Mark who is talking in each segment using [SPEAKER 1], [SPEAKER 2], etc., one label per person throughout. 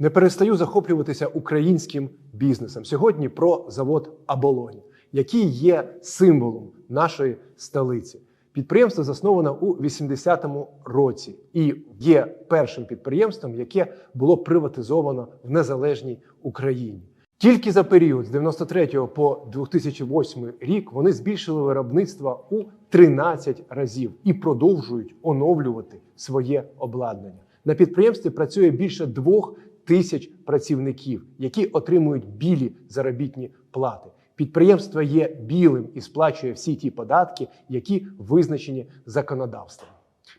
[SPEAKER 1] Не перестаю захоплюватися українським бізнесом. Сьогодні про завод Аболонь, який є символом нашої столиці. Підприємство засновано у 80-му році і є першим підприємством, яке було приватизовано в незалежній Україні. Тільки за період з 93 по 2008 рік вони збільшили виробництво у 13 разів і продовжують оновлювати своє обладнання. На підприємстві працює більше двох тисяч працівників, які отримують білі заробітні плати. Підприємство є білим і сплачує всі ті податки, які визначені законодавством.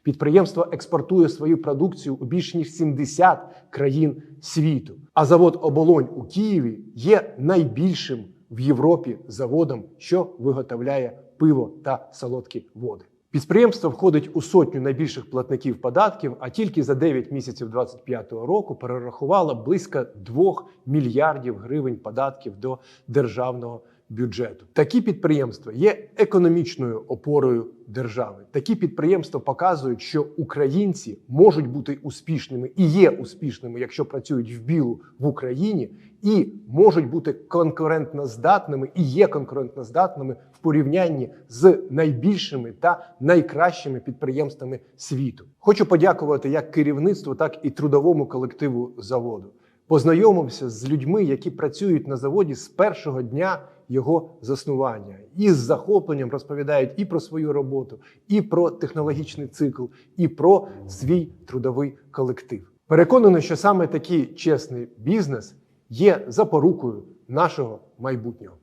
[SPEAKER 1] Підприємство експортує свою продукцію у більш ніж 70 країн світу. А завод Оболонь у Києві є найбільшим в Європі заводом, що виготовляє пиво та солодкі води. Підприємство входить у сотню найбільших платників податків, а тільки за 9 місяців 2025 року перерахувало близько 2 мільярдів гривень податків до державного бюджету. Такі підприємства є економічною опорою держави. Такі підприємства показують, що українці можуть бути успішними і є успішними, якщо працюють в білу в Україні, і можуть бути конкурентно здатними і є конкурентно здатними в порівнянні з найбільшими та найкращими підприємствами світу. Хочу подякувати як керівництву, так і трудовому колективу заводу. Познайомився з людьми, які працюють на заводі з першого дня його заснування, і з захопленням розповідають і про свою роботу, і про технологічний цикл, і про свій трудовий колектив. Переконано, що саме такий чесний бізнес є запорукою нашого майбутнього.